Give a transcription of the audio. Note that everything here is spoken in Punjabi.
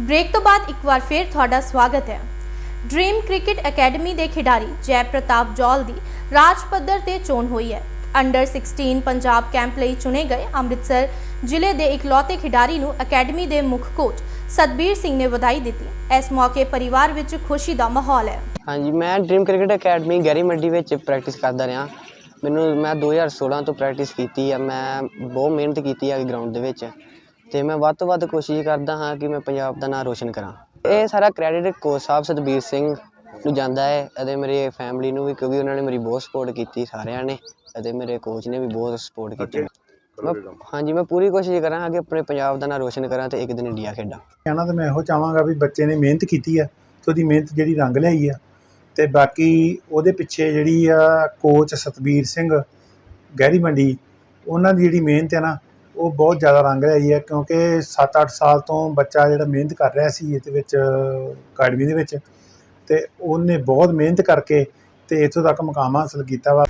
ਬ੍ਰੇਕ ਤੋਂ ਬਾਅਦ ਇੱਕ ਵਾਰ ਫੇਰ ਤੁਹਾਡਾ ਸਵਾਗਤ ਹੈ। ਡ੍ਰੀਮ ਕ੍ਰਿਕਟ ਅਕੈਡਮੀ ਦੇ ਖਿਡਾਰੀ ਜੈ ਪ੍ਰਤਾਪ ਜੌਲ ਦੀ ਰਾਜ ਪੱਧਰ ਤੇ ਚੋਣ ਹੋਈ ਹੈ। ਅੰਡਰ 16 ਪੰਜਾਬ ਕੈਂਪ ਲਈ ਚੁਣੇ ਗਏ ਅੰਮ੍ਰਿਤਸਰ ਜ਼ਿਲ੍ਹੇ ਦੇ ਇਕਲੌਤੇ ਖਿਡਾਰੀ ਨੂੰ ਅਕੈਡਮੀ ਦੇ ਮੁੱਖ ਕੋਚ ਸਤਬੀਰ ਸਿੰਘ ਨੇ ਵਧਾਈ ਦਿੱਤੀ। ਇਸ ਮੌਕੇ ਪਰਿਵਾਰ ਵਿੱਚ ਖੁਸ਼ੀ ਦਾ ਮਾਹੌਲ ਹੈ। ਹਾਂਜੀ, ਮੈਂ ਡ੍ਰੀਮ ਕ੍ਰਿਕਟ ਅਕੈਡਮੀ ਗੈਰੀ ਮੰਡੀ ਵਿੱਚ ਪ੍ਰੈਕਟਿਸ ਕਰਦਾ ਰਿਹਾ। ਮੈਨੂੰ ਮੈਂ 2016 ਤੋਂ ਪ੍ਰੈਕਟਿਸ ਕੀਤੀ ਆ। ਮੈਂ ਬਹੁਤ ਮਿਹਨਤ ਕੀਤੀ ਆ ਗਰਾਊਂਡ ਦੇ ਵਿੱਚ। ਤੇ ਮੈਂ ਵੱਧ ਤੋਂ ਵੱਧ ਕੋਸ਼ਿਸ਼ ਕਰਦਾ ਹਾਂ ਕਿ ਮੈਂ ਪੰਜਾਬ ਦਾ ਨਾਮ ਰੋਸ਼ਨ ਕਰਾਂ। ਇਹ ਸਾਰਾ ਕ੍ਰੈਡਿਟ ਕੋਚ ਸਾਹਿਬ ਸਤਬੀਰ ਸਿੰਘ ਨੂੰ ਜਾਂਦਾ ਹੈ ਅਤੇ ਮੇਰੇ ਫੈਮਿਲੀ ਨੂੰ ਵੀ ਕਿਉਂਕਿ ਉਹਨਾਂ ਨੇ ਮੇਰੀ ਬਹੁਤ ਸਪੋਰਟ ਕੀਤੀ ਸਾਰਿਆਂ ਨੇ ਅਤੇ ਮੇਰੇ ਕੋਚ ਨੇ ਵੀ ਬਹੁਤ ਸਪੋਰਟ ਕੀਤੀ। ਮੈਂ ਹਾਂਜੀ ਮੈਂ ਪੂਰੀ ਕੋਸ਼ਿਸ਼ ਕਰਾਂਗਾ ਕਿ ਆਪਣੇ ਪੰਜਾਬ ਦਾ ਨਾਮ ਰੋਸ਼ਨ ਕਰਾਂ ਤੇ ਇੱਕ ਦਿਨ ਇੰਡੀਆ ਖੇਡਾਂ। ਕਹਿਣਾ ਤਾਂ ਮੈਂ ਇਹੋ ਚਾਹਾਂਗਾ ਵੀ ਬੱਚੇ ਨੇ ਮਿਹਨਤ ਕੀਤੀ ਆ ਤੇ ਉਹਦੀ ਮਿਹਨਤ ਜਿਹੜੀ ਰੰਗ ਲਿਆਈ ਆ ਤੇ ਬਾਕੀ ਉਹਦੇ ਪਿੱਛੇ ਜਿਹੜੀ ਆ ਕੋਚ ਸਤਬੀਰ ਸਿੰਘ ਗਹਿਰੀ ਮੰਡੀ ਉਹਨਾਂ ਦੀ ਜਿਹੜੀ ਮਿਹਨਤ ਹੈ ਨਾ ਉਹ ਬਹੁਤ ਜ਼ਿਆਦਾ ਰੰਗ ਲਿਆਈ ਹੈ ਕਿਉਂਕਿ 7-8 ਸਾਲ ਤੋਂ ਬੱਚਾ ਜਿਹੜਾ ਮਿਹਨਤ ਕਰ ਰਿਹਾ ਸੀ ਇਹਦੇ ਵਿੱਚ, ਅਕੈਡਮੀ ਦੇ ਵਿੱਚ ਤੇ ਉਹਨੇ ਬਹੁਤ ਮਿਹਨਤ ਕਰਕੇ ਤੇ ਇੱਥੋਂ ਤੱਕ ਮੁਕਾਮ ਹਾਸਲ ਕੀਤਾ ਵਾ।